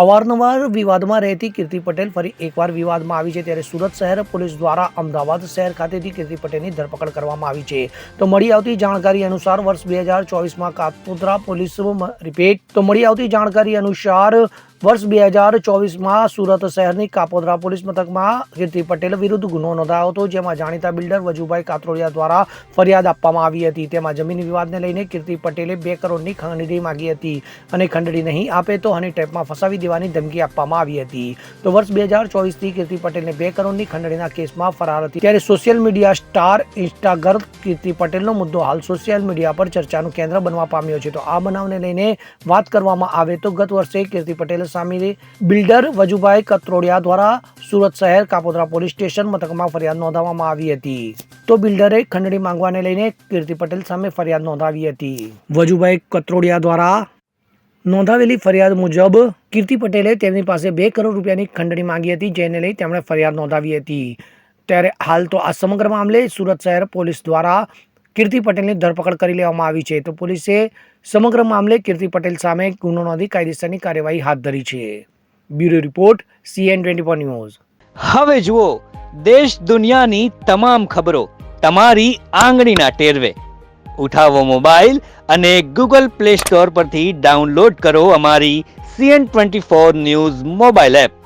અવારનવાર વિવાદમાં રહેતી કીર્તિ પટેલ ફરી એકવાર વિવાદમાં આવી છે ત્યારે સુરત શહેર પોલીસ દ્વારા અમદાવાદ શહેર ખાતેથી કીર્તિ પટેલની ધરપકડ કરવામાં આવી છે. તો મળી આવતી જાણકારી અનુસાર વર્ષ બે હજાર ચોવીસમાં કાતપુત્રા પોલીસ રિપીટ તો મળી આવતી જાણકારી અનુસાર વર્ષ બે હજાર ચોવીસમાં સુરત શહેરની કાપોદરા પોલીસ મથકમાં કીર્તિ પટેલ વિરુદ્ધ ગુનો નોંધાયો હતો, જેમાં જાણીતા બિલ્ડર વજુભાઈ કાતરોડિયા દ્વારા ફરિયાદ આપવામાં આવી હતી. તેમાં જમીન વિવાદને લઈને કીર્તિ પટેલે બે કરોડની ખંડણી માંગી હતી અને ખંડણી નહીં આપે તો હની ટ્રેપમાં ફસાવી દેવાની ધમકી આપવામાં આવી હતી. તો વર્ષ બે હજાર ચોવીસથી કીર્તિ પટેલને બે કરોડની ખંડણીના કેસમાં ફરાર હતી. ત્યારે સોશિયલ મીડિયા સ્ટાર ઇન્સ્ટાગર કીર્તિ પટેલનો મુદ્દો હાલ સોશિયલ મીડિયા પર ચર્ચાનું કેન્દ્ર બનવા પામ્યો છે. તો આ બનાવને લઈને વાત કરવામાં આવે તો ગત વર્ષે કીર્તિ પટેલ સામે બિલ્ડર વજુભાઈ કત્રોડિયા દ્વારા સુરત શહેર કાપોદ્રા પોલીસ સ્ટેશન મથકમાં ફરિયાદ નોંધાવવામાં આવી હતી. તો બિલ્ડરે ખંડણી માંગવાને લઈને કીર્તિ પટેલ સામે ફરિયાદ નોંધાવી હતી. વજુભાઈ કત્રોડિયા દ્વારા નોંધાવેલી ફરિયાદ મુજબ કીર્તિ પટેલે તેમની પાસે બે કરોડ રૂપિયાની ખંડણી માંગી હતી, જેને લઈ તેમણે ફરિયાદ નોંધાવી હતી. ત્યારે હાલ તો આ સમગ્ર મામલે સુરત શહેર પોલીસ દ્વારા કીર્તિ પટેલની ધરપકડ કરી લેવામાં આવી છે. તો પોલીસે સમગ્ર મામલે કીર્તિ પટેલ સામે ગુનો નોંધી કાયદેસરની કાર્યવાહી હાથ ધરી છે. Bureau report CN twenty four news. હવે જુઓ, દેશ દુનિયાની તમામ ખબરો તમારી આંગળીના ટેરવે. ઉઠાવો મોબાઈલ અને ગૂગલ પ્લે સ્ટોર પરથી ડાઉનલોડ કરો અમારી CN twenty four news mobile app.